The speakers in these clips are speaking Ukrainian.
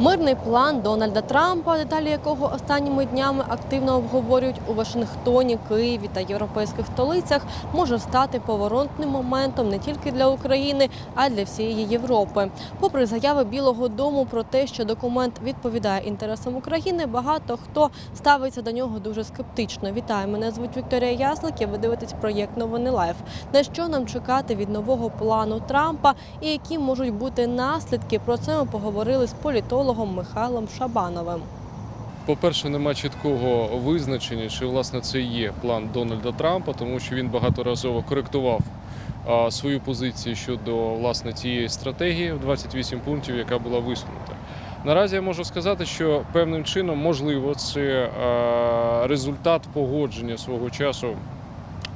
Мирний план Дональда Трампа, деталі якого останніми днями активно обговорюють у Вашингтоні, Києві та європейських столицях, може стати поворотним моментом не тільки для України, а й для всієї Європи. Попри заяви Білого Дому про те, що документ відповідає інтересам України, багато хто ставиться до нього дуже скептично. Вітаю, мене звуть Вікторія Яслик. і Ви дивитесь проєкт Новини Лайф. На що нам чекати від нового плану Трампа і які можуть бути наслідки? Про це ми поговорили з політологом Михайлом Шабановим. По-перше, нема чіткого визначення, чи власне це є план Дональда Трампа, тому що він багаторазово коректував свою позицію щодо власне цієї стратегії в 28 пунктів, яка була висунута. Наразі я можу сказати, що певним чином можливо це результат погодження свого часу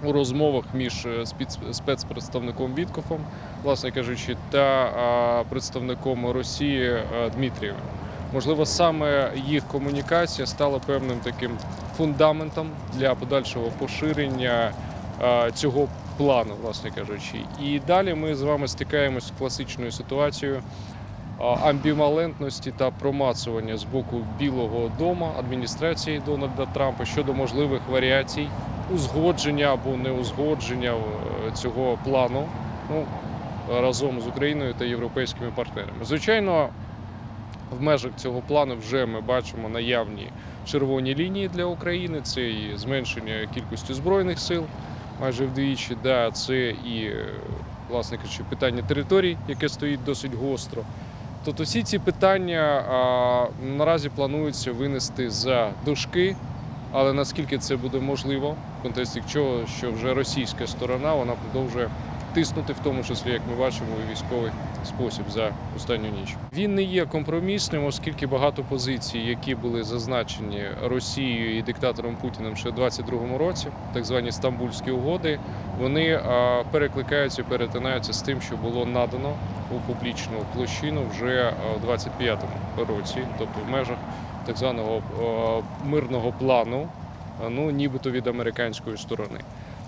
у розмовах між е, спецпредставником Віткофом, власне кажучи, та представником Росії Дмитрієвим. Можливо, саме їх комунікація стала певним таким фундаментом для подальшого поширення цього плану, власне кажучи. І далі ми з вами стикаємось з класичною ситуацією амбівалентності та промацування з боку Білого дому адміністрації Дональда Трампа щодо можливих варіацій узгодження або неузгодження е, цього плану ну, разом з Україною та європейськими партнерами. Звичайно, в межах цього плану вже ми бачимо наявні червоні лінії для України. Це і зменшення кількості збройних сил майже вдвічі. Да, це і е, власне кажучи, питання територій, яке стоїть досить гостро. Тобто всі ці питання а, наразі планується винести за дошки, але наскільки це буде можливо, в контексті чого, що вже російська сторона вона продовжує тиснути, в тому числі, як ми бачимо, військових? Спосіб за останню ніч. Він не є компромісним, оскільки багато позицій, які були зазначені Росією і диктатором Путіним ще у 22-му році, так звані Стамбульські угоди, вони перекликаються перетинаються з тим, що було надано у публічну площину вже у 25-му році, тобто в межах так званого мирного плану, ну нібито від американської сторони.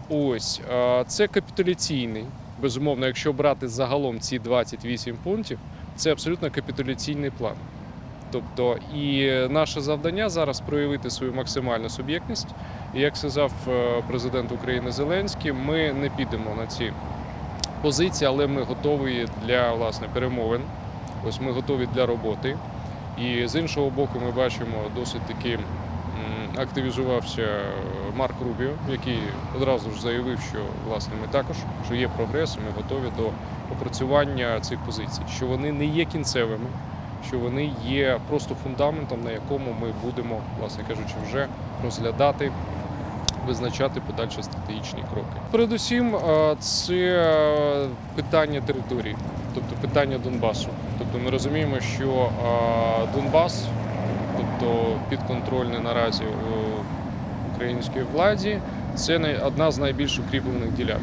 Ось це капітуляційний. Безумовно, якщо брати загалом ці 28 пунктів, це абсолютно капітуляційний план. Тобто, і наше завдання зараз проявити свою максимальну суб'єктність. І як сказав е, президент України Зеленський, ми не підемо на ці позиції, але ми готові для власне перемовин. Ось ми готові для роботи. І з іншого боку, ми бачимо досить таки м, активізувався Марк Рубіо, який одразу ж заявив, що власне ми також що є прогрес, і ми готові до опрацювання цих позицій, що вони не є кінцевими, що вони є просто фундаментом, на якому ми будемо, власне кажучи, вже розглядати. Визначати подальші стратегічні кроки. Передусім, це питання території, тобто питання Донбасу. Тобто ми розуміємо, що Донбас, тобто підконтрольний наразі е, українській владі, це одна з найбільш укріплених ділянок.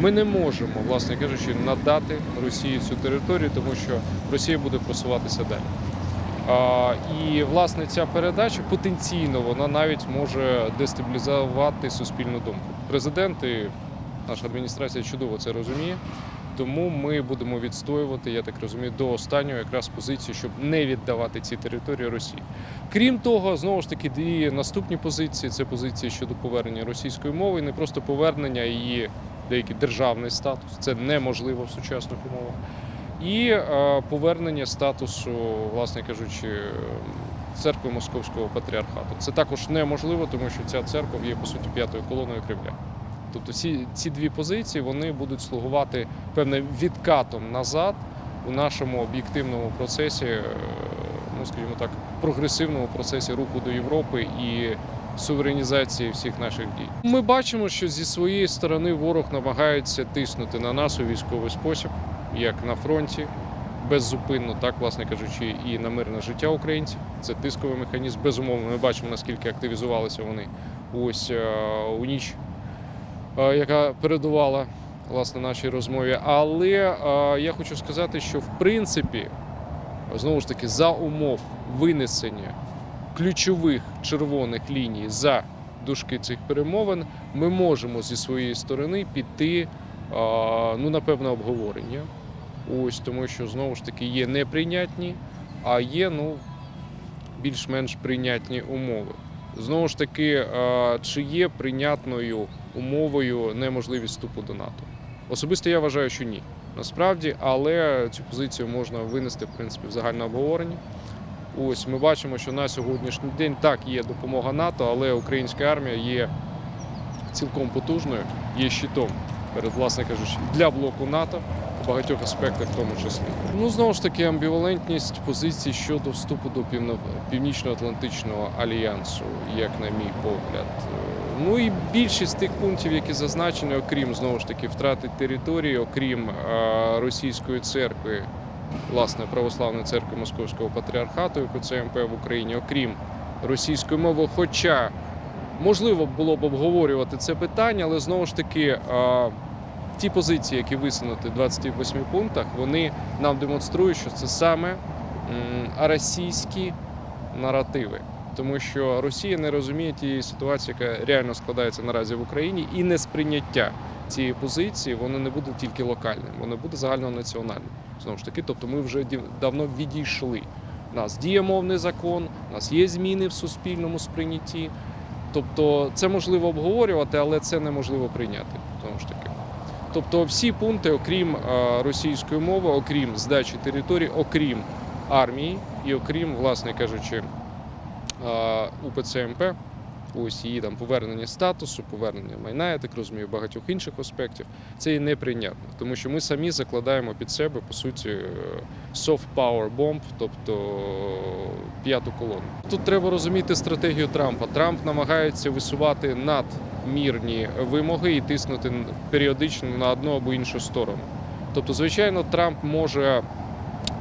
Ми не можемо, власне кажучи, надати Росії цю територію, тому що Росія буде просуватися далі. А, і власне ця передача потенційно вона навіть може дестабілізувати суспільну думку. Президент і наша адміністрація чудово це розуміє. Тому ми будемо відстоювати, я так розумію, до останнього якраз позицію, щоб не віддавати ці території Росії. Крім того, знову ж таки, дві наступні позиції це позиції щодо повернення російської мови, і не просто повернення її деякий державний статус. Це неможливо в сучасних умовах. І е, повернення статусу, власне кажучи, церкви Московського патріархату. Це також неможливо, тому що ця церква є по суті п'ятою колоною Кремля. Тобто ці, ці дві позиції вони будуть слугувати певним відкатом назад у нашому об'єктивному процесі, е, ну скажімо так, прогресивному процесі руху до Європи і суверенізації всіх наших дій. Ми бачимо, що зі своєї сторони ворог намагається тиснути на нас у військовий спосіб, як на фронті. Беззупинно, так, власне кажучи, і на мирне життя українців. Це тисковий механізм. Безумовно, ми бачимо, наскільки активізувалися вони ось е, у ніч яка передувала власне нашій розмові. Але е, я хочу сказати, що в принципі, знову ж таки, за умов винесення ключових червоних ліній за дужки цих перемовин, ми можемо зі своєї сторони піти е, ну, на певне обговорення. Ось тому, що знову ж таки є неприйнятні а є ну, більш-менш прийнятні умови. Знову ж таки, е, чи є прийнятною умовою неможливість вступу до НАТО? Особисто я вважаю, що ні. Насправді, але цю позицію можна винести в принципі в загальне обговорення. Ось ми бачимо, що на сьогоднішній день так є допомога НАТО, але українська армія є цілком потужною, є щитом перед, власне кажучи, для блоку НАТО в багатьох аспектах, в тому числі. Ну знову ж таки, амбівалентність позицій щодо вступу до Північно-Атлантичного альянсу, як на мій погляд. Е, Ну і більшість тих пунктів, які зазначені, окрім знову ж таки втрати території, окрім е, російської церкви, власне, православної церкви Московського патріархату, як УЦМП в Україні, окрім російської мови, хоча можливо було б обговорювати це питання, але знову ж таки. е, Ті позиції, які висунуті в 28 пунктах, вони нам демонструють, що це саме російські наративи, тому що Росія не розуміє тієї ситуації, яка реально складається наразі в Україні, і несприйняття цієї позиції воно не буде тільки локальним, воно буде загальнонаціональним. Знову ж таки, тобто ми вже давно відійшли. У нас діє мовний закон, у нас є зміни в суспільному сприйнятті. Тобто це можливо обговорювати, але це неможливо прийняти. Знову ж таки. Тобто всі пункти, окрім е, російської мови, окрім здачі територій, окрім армії і окрім, власне кажучи, е, УПЦ МП, ось її там повернення статусу, повернення майна, я так розумію, багатьох інших аспектів, це і неприйнятно, тому що ми самі закладаємо під себе по суті е, soft power bomb, тобто п'яту колону. Тут треба розуміти стратегію Трампа. Трамп намагається висувати надмірні вимоги і тиснути періодично на одну або іншу сторону. Тобто, звичайно, Трамп може.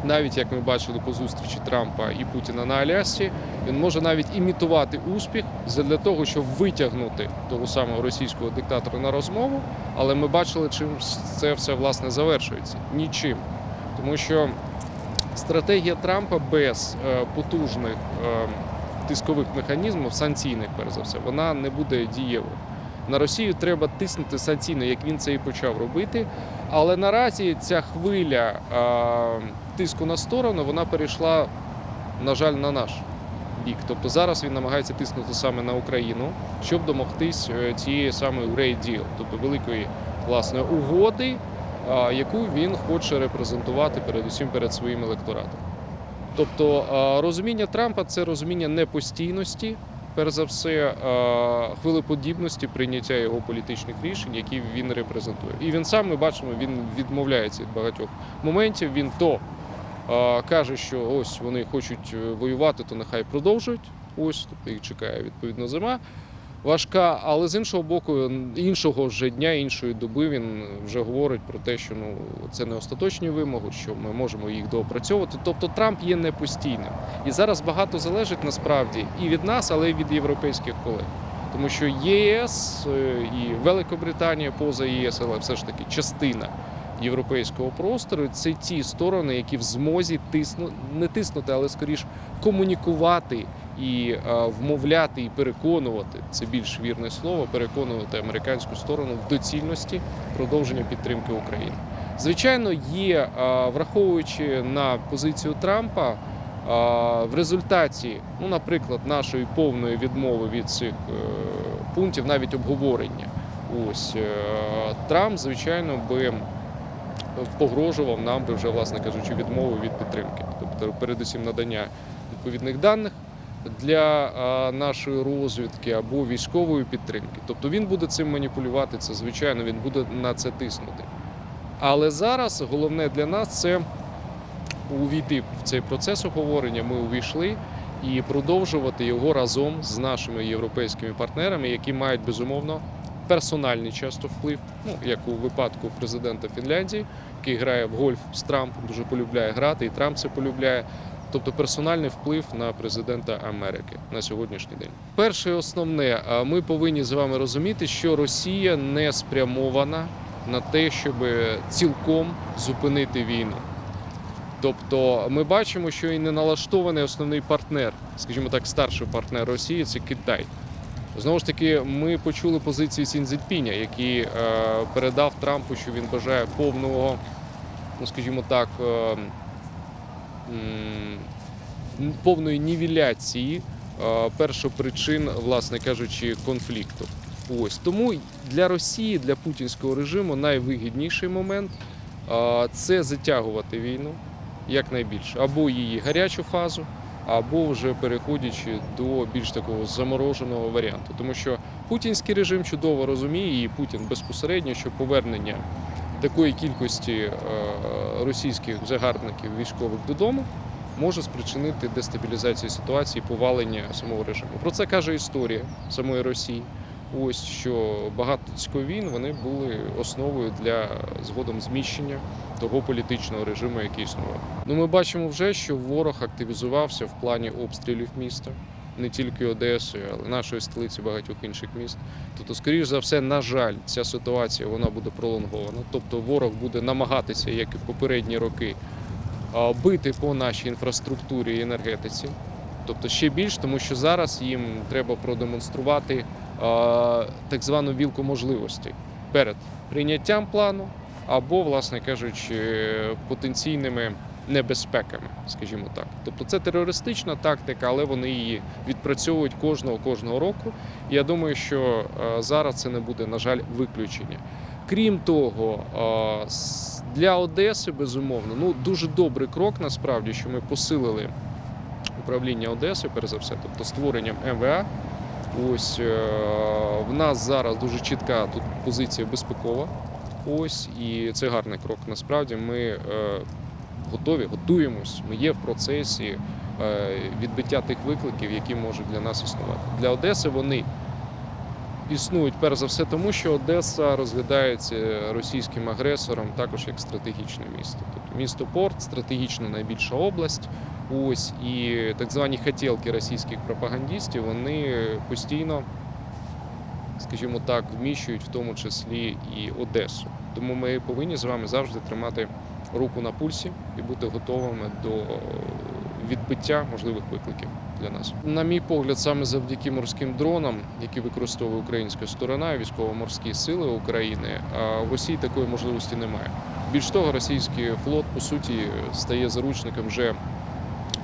Навіть як ми бачили по зустрічі Трампа і Путіна на Алясці, він може навіть імітувати успіх для того, щоб витягнути того самого російського диктатора на розмову. Але ми бачили, чим це все власне завершується. Нічим. Тому що стратегія Трампа без е, потужних е, тискових механізмів, санкційних, перш за все, вона не буде дієвою. На Росію треба тиснути санкційно, як він це і почав робити. Але наразі ця хвиля тиску на сторону вона перейшла, на жаль, на наш бік. Тобто зараз він намагається тиснути саме на Україну, щоб домогтись е, цієї самої Great Deal, тобто великої власне угоди, яку він хоче репрезентувати передусім перед своїм електоратом. Тобто розуміння Трампа це розуміння непостійності, перш за все, е, хвилеподібності прийняття його політичних рішень, які він репрезентує. І він сам ми бачимо, він відмовляється від багатьох моментів. Він то е, каже, що ось вони хочуть е, воювати, то нехай продовжують. Ось тобто їх чекає відповідно зима. Важка, але з іншого боку, іншого ж дня, іншої доби він вже говорить про те, що ну це не остаточні вимоги, що ми можемо їх доопрацьовувати. Тобто Трамп є непостійним. І зараз багато залежить насправді і від нас, але й від європейських колег. Тому що ЄС е, і Великобританія поза ЄС, але все ж таки частина європейського простору це ті сторони, які в змозі тисну, не тиснути, але скоріш комунікувати і е, вмовляти і переконувати це більш вірне слово, переконувати американську сторону в доцільності продовження підтримки України. Звичайно, є, е, враховуючи на позицію Трампа, е, в результаті, ну, наприклад, нашої повної відмови від цих пунктів, навіть обговорення, ось Трамп, звичайно, би погрожував нам би вже, власне кажучи, відмови від підтримки, тобто передусім надання відповідних даних для нашої розвідки або військової підтримки. Тобто він буде цим маніпулювати, це звичайно, він буде на це тиснути. Але зараз головне для нас це увійти в цей процес обговорення. Ми увійшли і продовжувати його разом з нашими європейськими партнерами, які мають безумовно персональний часто вплив, ну як у випадку президента Фінляндії, який грає в гольф з Трампом, дуже полюбляє грати, і Трамп це полюбляє. Тобто персональний вплив на президента Америки на сьогоднішній день. Перше і основне, ми повинні з вами розуміти, що Росія не спрямована на те, щоб цілком зупинити війну. Тобто ми бачимо, що і не налаштований основний партнер, скажімо так, старший партнер Росії це Китай. Знову ж таки, ми почули позицію Сінзепіня, який е, передав Трампу, що він бажає повного, ну скажімо так, е, повної нівеляції е, першопричин, власне кажучи, конфлікту. Ось тому для Росії, для путінського режиму найвигідніший момент е, це затягувати війну якнайбільше, або її гарячу фазу, або вже переходячи до більш такого замороженого варіанту. Тому що путінський режим чудово розуміє, і Путін безпосередньо, що повернення такої кількості е, російських загарбників військових додому може спричинити дестабілізацію ситуації, повалення самого режиму. Про це каже історія самої Росії. Ось що багато війн вони були основою для згодом зміщення того політичного режиму, який існував. Ну ми бачимо вже, що ворог активізувався в плані обстрілів міста, не тільки Одеси, але нашої столиці, багатьох інших міст. Тобто, скоріш за все, на жаль, ця ситуація вона буде пролонгована. Тобто ворог буде намагатися, як і в попередні роки, бити по нашій інфраструктурі і енергетиці. Тобто ще більш, тому що зараз їм треба продемонструвати так звану вілку можливостей перед прийняттям плану або, власне кажучи, потенційними небезпеками, скажімо так. Тобто це терористична тактика, але вони її відпрацьовують кожного кожного року. Я думаю, що е, зараз це не буде, на жаль, виключення. Крім того, е, для Одеси, безумовно, ну дуже добрий крок насправді, що ми посилили управління Одеси, перш за все, тобто створенням МВА. Ось е, в нас зараз дуже чітка тут позиція безпекова. Ось і це гарний крок. Насправді ми готові, готуємось. Ми є в процесі е, відбиття тих викликів, які можуть для нас існувати. Для Одеси вони існують перш за все, тому що Одеса розглядається російським агресором також як стратегічне місто. Тобто місто порт, стратегічно найбільша область. Ось і так звані хотілки російських пропагандистів вони постійно, скажімо так, вміщують в тому числі і Одесу. Тому ми повинні з вами завжди тримати руку на пульсі і бути готовими до відбиття можливих викликів для нас. На мій погляд, саме завдяки морським дронам, які використовує українська сторона, військово-морські сили України, в Росії такої можливості немає. Більш того, російський флот по суті стає заручником вже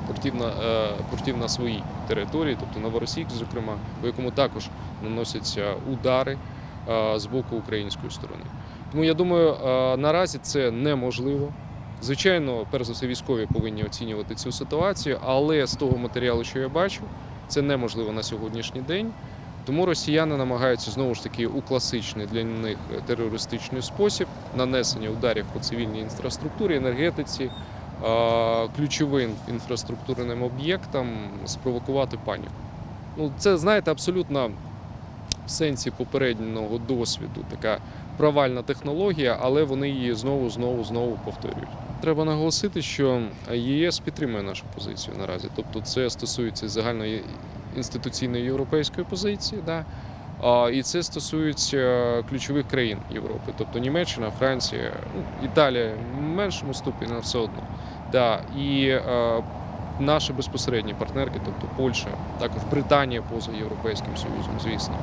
портів на, е, портів на своїй території, тобто Новоросійськ, зокрема, по якому також наносяться удари е, з боку української сторони. Тому я думаю, е, наразі це неможливо. Звичайно, перш за все, військові повинні оцінювати цю ситуацію, але з того матеріалу, що я бачу, це неможливо на сьогоднішній день. Тому росіяни намагаються знову ж таки у класичний для них терористичний спосіб нанесення ударів по цивільній інфраструктурі, енергетиці, е, ключовим інфраструктурним об'єктам спровокувати паніку. Ну, це, знаєте, абсолютно в сенсі попереднього досвіду така провальна технологія, але вони її знову, знову, знову повторюють. Треба наголосити, що ЄС підтримує нашу позицію наразі. Тобто, це стосується загальної інституційної європейської позиції. Да? І це стосується ключових країн Європи, тобто Німеччина, Франція, ну, Італія в меншому ступені, все одно. Да. І е, наші безпосередні партнерки, тобто Польща, також Британія поза Європейським Союзом, звісно.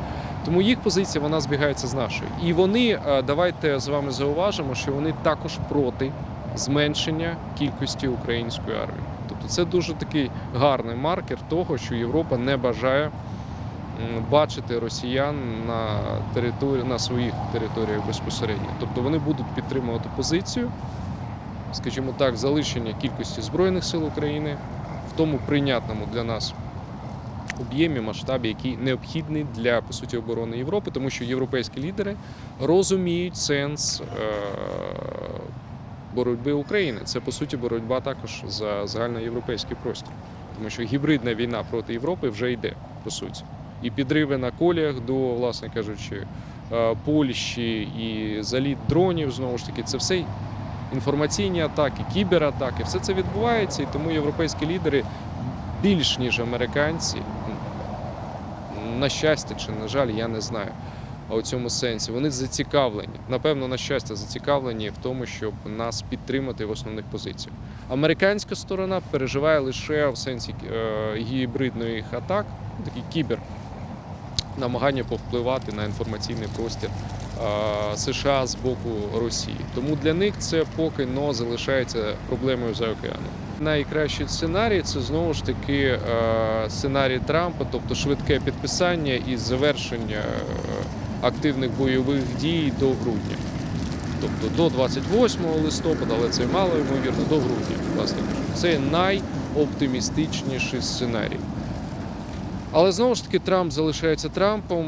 Тому їх позиція вона збігається з нашою. І вони, е, давайте з вами зауважимо, що вони також проти зменшення кількості української армії. Тобто це дуже такий гарний маркер того, що Європа не бажає бачити росіян на території на своїх територіях безпосередньо. Тобто вони будуть підтримувати позицію, скажімо так, залишення кількості збройних сил України тому прийнятному для нас об'ємі, масштабі, який необхідний для по суті оборони Європи, тому що європейські лідери розуміють сенс. Е- боротьби України. Це по суті боротьба також за загальноєвропейський простір, тому що гібридна війна проти Європи вже йде по суті. І підриви на коліях до, власне кажучи, е, Польщі, і заліт дронів знову ж таки, це все інформаційні атаки, кібератаки, все це відбувається, і тому європейські лідери більш ніж американці, на щастя чи на жаль, я не знаю у цьому сенсі. Вони зацікавлені, напевно, на щастя, зацікавлені в тому, щоб нас підтримати в основних позиціях. Американська сторона переживає лише в сенсі е, гібридних атак, такі кібер намагання повпливати на інформаційний простір США з боку Росії. Тому для них це поки но залишається проблемою за океаном. Найкращий сценарій це знову ж таки е, сценарій Трампа, тобто швидке підписання і завершення е, активних бойових дій до грудня. Тобто до 28 листопада, але це мало ймовірно, до грудня, власне. Це найоптимістичніший сценарій. Але знову ж таки Трамп залишається Трампом.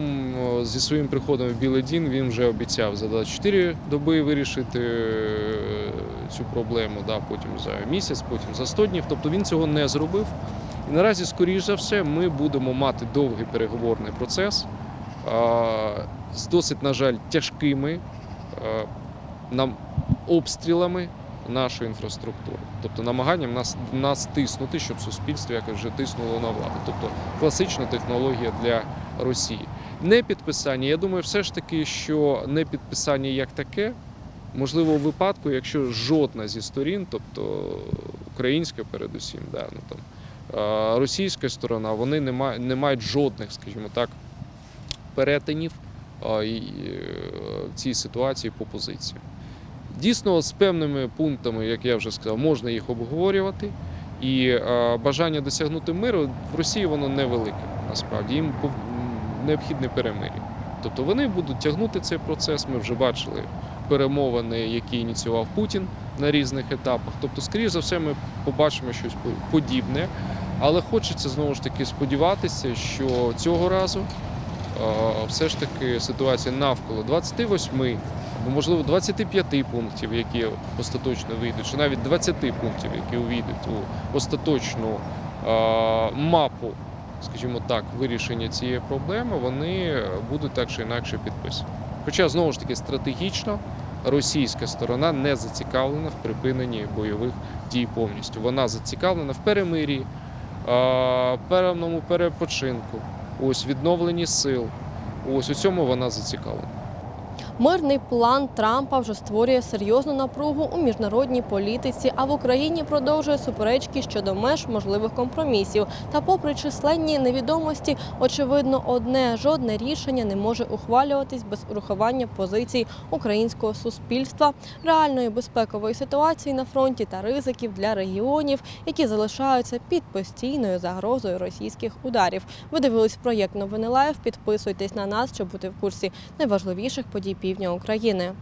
Зі своїм приходом в Білий Дім він вже обіцяв за 24 доби вирішити е, цю проблему, да, потім за місяць, потім за 100 днів. Тобто він цього не зробив. І наразі, скоріш за все, ми будемо мати довгий переговорний процес з досить, на жаль, тяжкими нам обстрілами нашої інфраструктури, тобто намаганням нас, нас тиснути, щоб суспільство якось вже тиснуло на владу. Тобто класична технологія для Росії. Не підписання. Я думаю, все ж таки, що не підписання як таке, можливо, у випадку, якщо жодна зі сторін, тобто українська передусім, да, ну, там, російська сторона, вони не, ма- не мають жодних, скажімо так, перетинів е, в цій ситуації по позиції. Дійсно, з певними пунктами, як я вже сказав, можна їх обговорювати. І бажання досягнути миру в Росії воно невелике. Насправді їм необхідне перемир'я. Тобто вони будуть тягнути цей процес. Ми вже бачили перемовини, які ініціював Путін на різних етапах. Тобто, скоріш за все, ми побачимо щось по- подібне. Але хочеться знову ж таки сподіватися, що цього разу все ж таки ситуація навколо 28 або можливо 25 пунктів, які остаточно вийдуть, чи навіть 20 пунктів, які увійдуть у остаточну мапу, скажімо так, вирішення цієї проблеми, вони будуть так чи інакше підписані. Хоча знову ж таки стратегічно російська сторона не зацікавлена в припиненні бойових дій повністю. Вона зацікавлена в перемир'ї, певному перепочинку, ось відновленні сил. Ось у цьому вона зацікавлена. Мирний план Трампа вже створює серйозну напругу у міжнародній політиці, а в Україні продовжує суперечки щодо меж можливих компромісів. Та, попри численні невідомості, очевидно, одне жодне рішення не може ухвалюватись без урахування позицій українського суспільства, реальної безпекової ситуації на фронті та ризиків для регіонів, які залишаються під постійною загрозою російських ударів. Ви дивились проєкт Новини Лайв. Підписуйтесь на нас, щоб бути в курсі найважливіших подій півдня України.